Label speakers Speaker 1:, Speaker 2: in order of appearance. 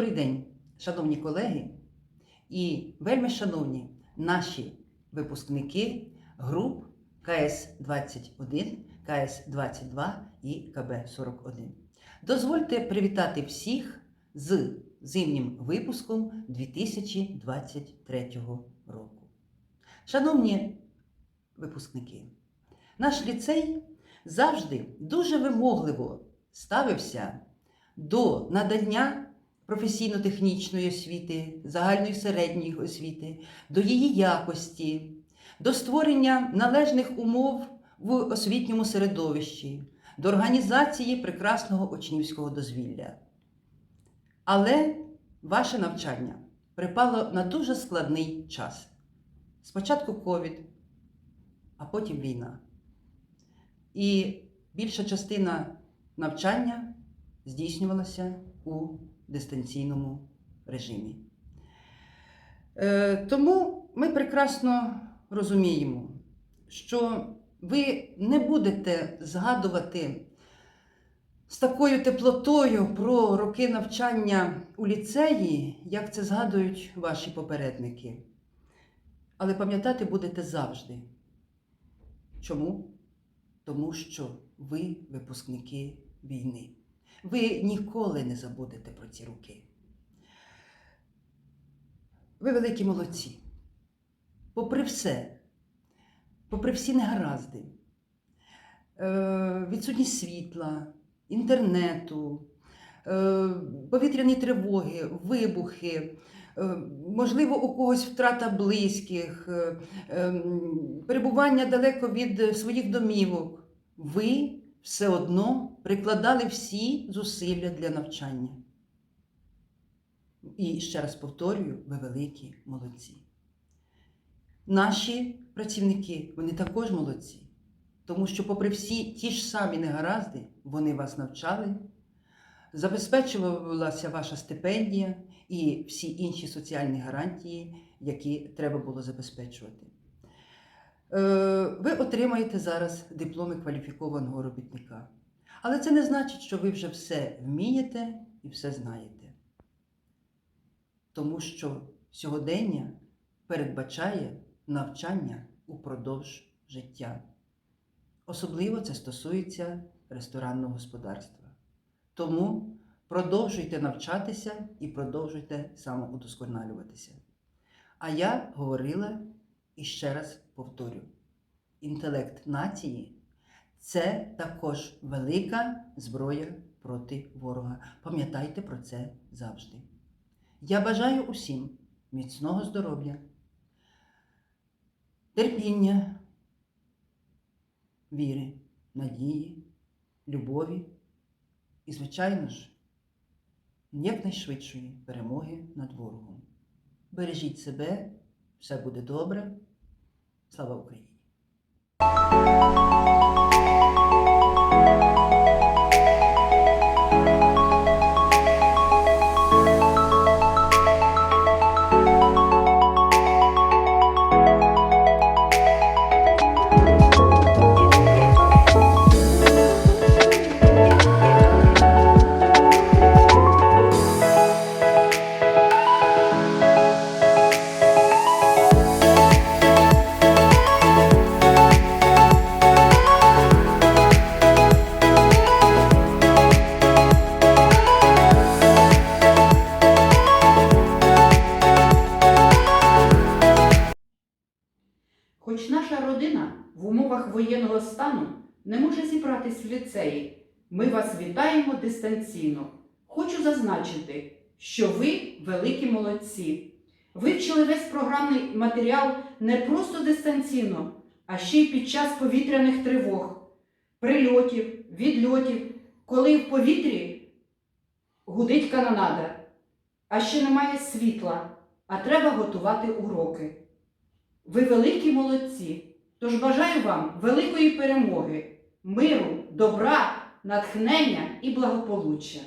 Speaker 1: Добрий день, шановні колеги і вельми шановні наші випускники груп КС-21, КС-22 і КБ-41. Дозвольте привітати всіх з зимнім випуском 2023 року. Шановні випускники, наш ліцей завжди дуже вимогливо ставився до надання професійно-технічної освіти, загальної середньої освіти, до її якості, до створення належних умов в освітньому середовищі, до організації прекрасного учнівського дозвілля. Але ваше навчання припало на дуже складний час. Спочатку ковід, а потім війна. І більша частина навчання здійснювалася у дистанційному режимі. Е, Тому ми прекрасно розуміємо, що ви не будете згадувати з такою теплотою про роки навчання у ліцеї, як це згадують ваші попередники. Але пам'ятати будете завжди. Чому? Тому що ви випускники війни. Ви ніколи не забудете про ці роки. Ви великі молодці. Попри все, попри всі негаразди, е, відсутність світла, інтернету, е, повітряні тривоги, вибухи, е, можливо, у когось втрата близьких, ем, перебування далеко від своїх домівок. Ви все одно прикладали всі зусилля для навчання. І ще раз повторюю, ви великі молодці. Наші працівники, вони також молодці, тому що, попри всі ті ж самі негаразди, вони вас навчали, забезпечувалася ваша стипендія і всі інші соціальні гарантії, які треба було забезпечувати. Ви отримаєте зараз дипломи кваліфікованого робітника. Але це не значить, що ви вже все вмієте і все знаєте. Тому що сьогодення передбачає навчання упродовж життя. Особливо це стосується ресторанного господарства. Тому продовжуйте навчатися і продовжуйте самоудосконалюватися. А я говорила і ще раз повторю: інтелект нації це також велика зброя проти ворога. Пам'ятайте про це завжди. Я бажаю усім міцного здоров'я, терпіння, віри, надії, любові і, звичайно ж, якнайшвидшої перемоги над ворогом. Бережіть себе, все буде добре. Слава Україні! Bye.
Speaker 2: Хоч наша родина в умовах воєнного стану не може зібратись в ліцеї, ми вас вітаємо дистанційно. Хочу зазначити, що ви великі молодці. Вивчили весь програмний матеріал не просто дистанційно, а ще й під час повітряних тривог, прильотів, відльотів, коли в повітрі гудить канонада, а ще немає світла, а треба готувати уроки. Ви великі молодці. Тож бажаю вам великої перемоги, миру, добра, натхнення і благополуччя.